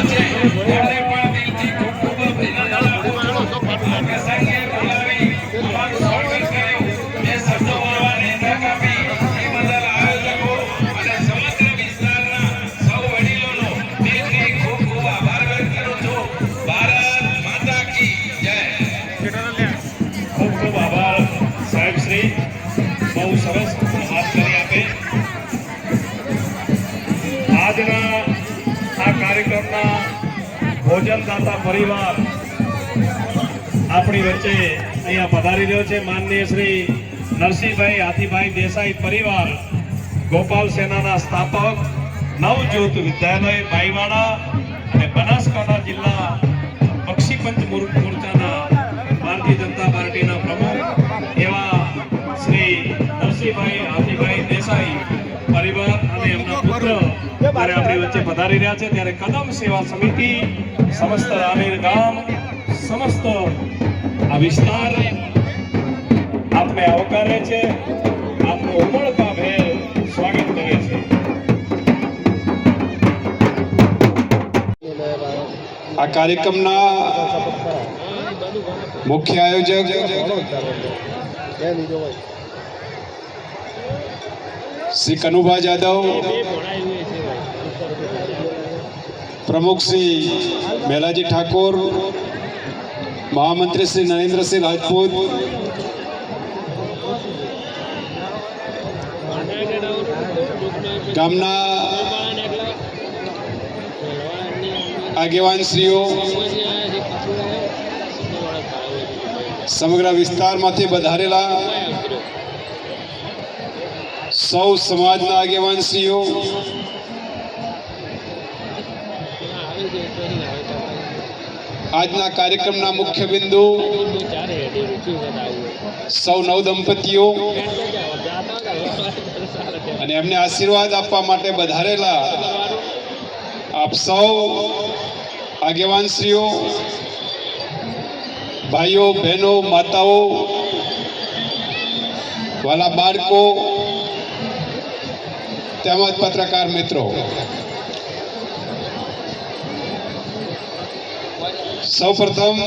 Okay. ભોજનદાતા પરિવાર આપણી વચ્ચે અહીંયા પધારી રહ્યો છે. માનનીય શ્રી નરસિંહભાઈ હાથીભાઈ દેસાઈ પરિવાર, ગોપાલ સેનાના સ્થાપક, નવજ્યોત વિદ્યાલય, બાઈવાડા અને બનાસકાંઠા જિલ્લા પક્ષીપંચ મોર- મોરચાના ભારતીય જનતા પાર્ટીના પ્રમુખ એવા શ્રી નરસિંહભાઈ હાથીભાઈ દેસાઈ પરિવાર ત્યારે આપણી વચ્ચે પધારી રહ્યા છે, ત્યારે કદમ સેવા સમિતિ, સમસ્ત આમેર ગામ, સમસ્ત આ વિસ્તાર આપને આવકારે છે, આપનું ઉમળકાભેર સ્વાગત કરે છે. આ કાર્યક્રમના મુખ્ય આયોજક શ્રી કનુભા જાદવ પ્રમુખ શ્રી મેલાજી ઠાકોર, મહામંત્રી શ્રી નરેન્દ્રસિંહ રાજપૂત, ગામના આગેવાનશ્રીઓ, સમગ્ર વિસ્તારમાંથી વધારેલા સૌ સમાજના આગેવાનશ્રીઓ આજના કાર્યક્રમના મુખ્ય બિંદુ સૌ નવ દંપતીઓ અને એમને આશીર્વાદ આપવા માટે વધારેલા આપ સૌ આગેવાનશ્રીઓ, ભાઈઓ, બહેનો, માતાઓ, વાલા બાળકો, તેમજ પત્રકાર મિત્રો. સૌપ્રથમ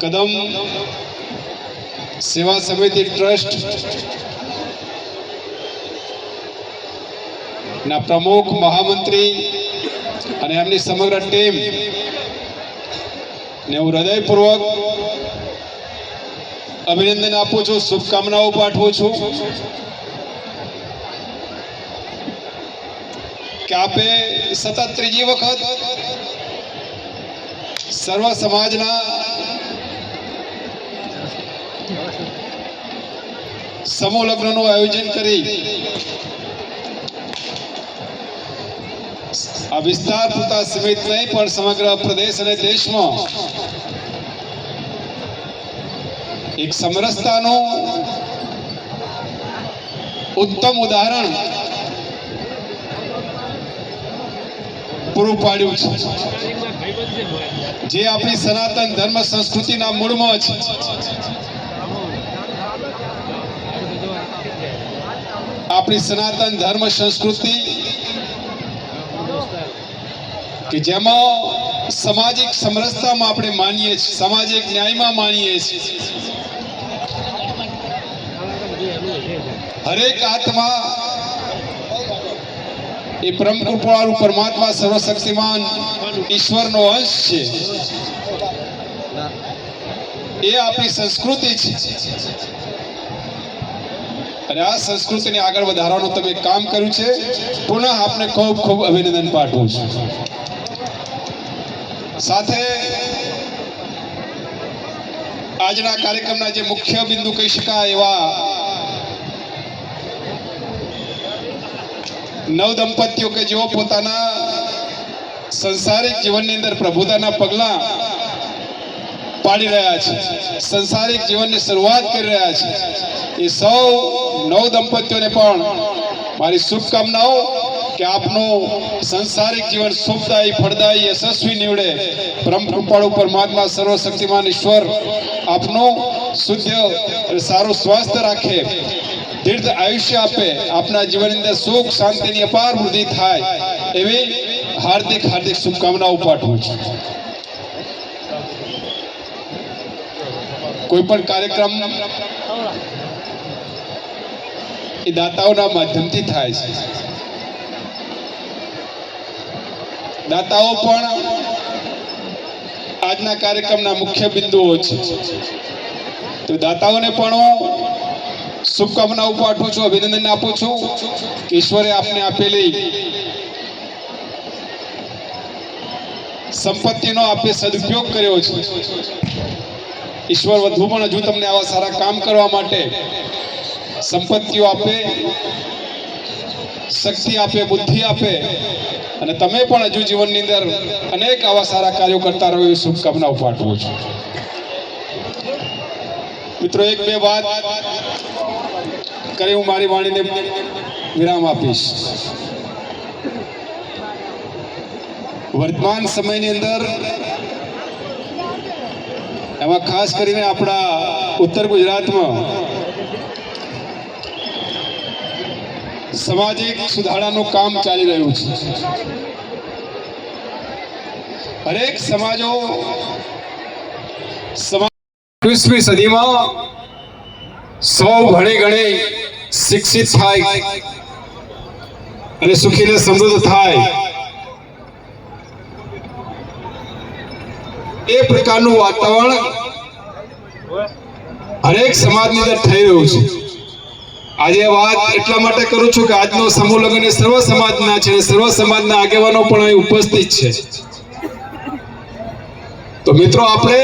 કદમ સેવા સમિતિ ટ્રસ્ટ ના પ્રમુખ મહામંત્રી અને એમની સમગ્ર ટીમ ને હું હૃદયપૂર્વક અભિનંદન આપું છું, શુભકામનાઓ પાઠવું છું. કે આપે સતત ત્રીજી વખત સર્વ સમાજના સમૂહ લગ્નનું આયોજન કરી આ વિસ્તાર પૂરતા સીમિત નહીં, પણ સમગ્ર પ્રદેશ અને દેશમાં એક સમરસતાનું ઉત્તમ ઉદાહરણ પૂરું પાડ્યું છે. જે આપણી સનાતન ધર્મ સંસ્કૃતિના મૂળમાં છે. આપણી સનાતન ધર્મ સંસ્કૃતિ કે જેમાં સામાજિક સમરસતામાં આપણે માનીએ છીએ, સામાજિક ન્યાયમાં માનીએ છીએ. હરેક આત્મા એ પરમ કૃપાળુ પરમાત્મા સર્વશક્તિમાન ઈશ્વરનો અંશ છે. એ આપણી સંસ્કૃતિ છે. અને આ સંસ્કૃતિને આગળ વધારવાનું તમે કામ કર્યું છે. પુનઃ આપને ખૂબ ખૂબ અભિનંદન પાઠવું છું. સાથે આજના કાર્યક્રમના જે મુખ્ય બિંદુ કહી શકાય એવા નવ દંપતીઓ કે જેઓ પોતાના સંસારિક જીવનની અંદર પ્રભુતાના પગલા પાડી રહ્યા છે, સંસારિક જીવનની શરૂઆત કરી રહ્યા છે, એ સૌ નવ દંપતીઓને પણ મારી શુભકામનાઓ કે આપનું સંસારિક જીવન શુભદાયી, ફળદાયી, યશસ્વી નીવડે. પરમ કૃપાળુ પરમાત્મા સર્વશક્તિમાન ઈશ્વર આપનું શુદ્ધ અને સારું સ્વાસ્થ્ય રાખે. દીર્ઘ આયુષ્ય આપે, આપના જીવનની અંદર સુખ, શાંતિની અપાર વૃદ્ધિ થાય, એવી હાર્દિક હાર્દિક શુભકામનાઓ પાઠવું છું. કોઈ પણ કાર્યક્રમ એ દાતાઓના માધ્યમથી થાય છે. દાતાઓ પણ આજના કાર્યક્રમના મુખ્ય બિંદુઓ છે. તો દાતાઓને પણ હું શુભકામનાઓ પાઠવું છું, અભિનંદન આપું છું. ઈશ્વરે આપને આપેલી સંપત્તિનો આપે સદુપયોગ કર્યો છે. ઈશ્વર વધુ પણ હજુ તમને આવા સારા કામ કરવા માટે સંપત્તિઓ આપે, શક્તિ આપે, બુદ્ધિ આપે અને તમે પણ હજુ જીવનની અંદર અનેક આવા સારા કાર્યો કરતા રહો એવી શુભકામનાઓ પાઠવું છું. મિત્રો, એક બે વાત કરી હું મારી વાણીને વિરામ આપીશ. વર્તમાન સમયની અંદર એમાં ખાસ કરીને આપણા ઉત્તર ગુજરાતમાં સામાજિક સુધારાનું કામ ચાલી રહ્યું છે. હરેક સમાજો સમાજ એકવીસમી સદીમાં સૌ ભણે ગણે શિક્ષિત થાય અને સુખીને સમૃદ્ધ થાય. એ પ્રકારનું વાતાવરણ હરેક સમાજની અંદર થઈ રહ્યું છે. આજે વાત એટલા માટે કરું છું કે આજનો સમૂહ લગ્ન સર્વ સમાજના છે સર્વ સમાજના આગેવાનો પણ અહીં ઉપસ્થિત છે. તો મિત્રો, આપણે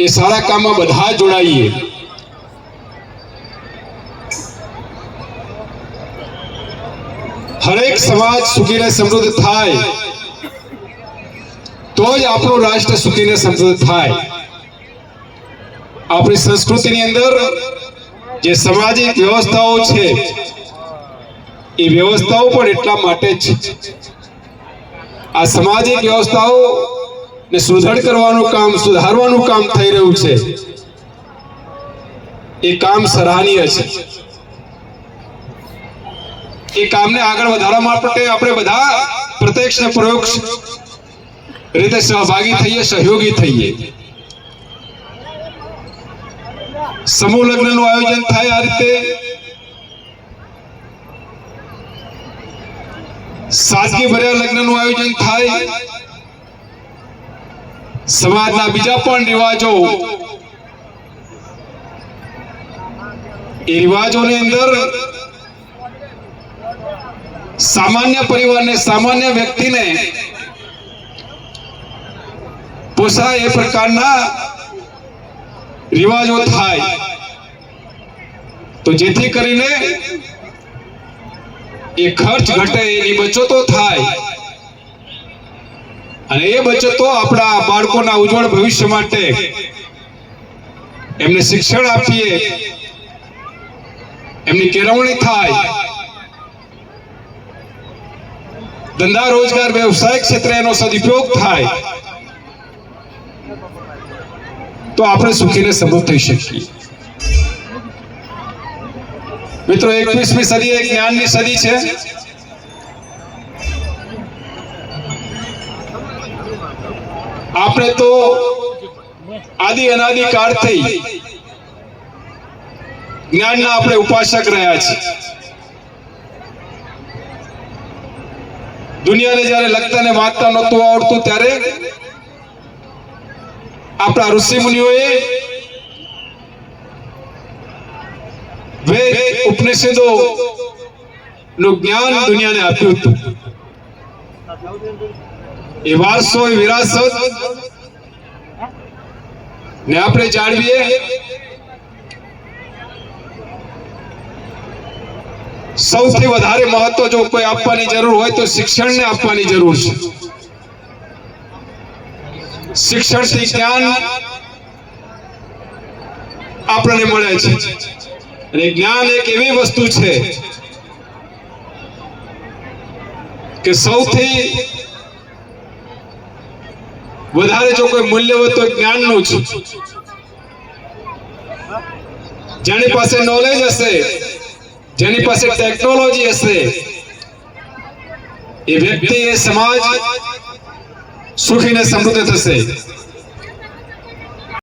એ સારા કામમાં બધા જોડાઈએ હરેક સમાજ સુખીને સમૃદ્ધ થાય તો જ આપણું રાષ્ટ્ર સુખીને સમૃદ્ધ થાય આપણી સંસ્કૃતિની અંદર જે સામાજિક વ્યવસ્થાઓ છે એ વ્યવસ્થાઓ પણ એટલા માટે જ છે આ સામાજિક વ્યવસ્થાઓ ને સુદૃઢ કરવાનું કામ, સુધારવાનું કામ થઈ રહ્યું છે. એ કામ સરાહનીય છે. એ કામને આગળ વધારવા માટે આપણે બધા પ્રત્યક્ષ ને પરોક્ષ રીતે સહભાગી થઈએ, સહયોગી થઈએ. સમૂહ લગ્નનું આયોજન થાય આ રીતે. સાદગી ભર્યા લગ્નનું આયોજન થાય. સમાજના બીજા પણ રિવાજો. એ રિવાજોની અંદર સામાન્ય પરિવારને, સામાન્ય વ્યક્તિને પોસાય એ પ્રકારના રિવાજો થાય. તો જેથી કરીને એ ખર્ચ ઘટે, એની બચતો થાય. અને એ બચતો આપણા બાળકોના ઉજ્જવળ ભવિષ્ય માટે. એમને શિક્ષણ આપીએ. એમની કેળવણી થાય. ધંધા, રોજગાર, વ્યવસાયિક ક્ષેત્રે એનો સદુપયોગ થાય. તો આપણે સુખીને સમૃદ્ધ થઈ શકીએ. મિત્રો, એકવીસમી સદી એક જ્ઞાનની સદી છે. આપણે તો આદિ અનાદિ કાળથી જ્ઞાનના આપણે ઉપાસક રહ્યા છીએ. દુનિયાને જ્યારે લખતા ને વાંચતા નહોતું આવડતું, ત્યારે આપણા ઋષિ મુનિઓએ વેદ ઉપનિષદો નું જ્ઞાન દુનિયાને આપ્યું હતું. એ વારસો એ વિરાસત. ને આપણે જાળવીએ સૌથી વધારે મહત્વ જો કોઈ આપવાની જરૂર હોય તો શિક્ષણને આપવાની જરૂર છે. શિક્ષણથી જ્ઞાન આપણને મળે છે. અને જ્ઞાન એક એવી વસ્તુ છે કે સૌથી વધારે જો કોઈ મૂલ્ય હોય તો જ્ઞાનનું છે. જેની પાસે નોલેજ હશે, જેની પાસે ટેકનોલોજી હશે, એ વ્યક્તિ, એ સમાજ સુખી ને સમૃદ્ધ થશે.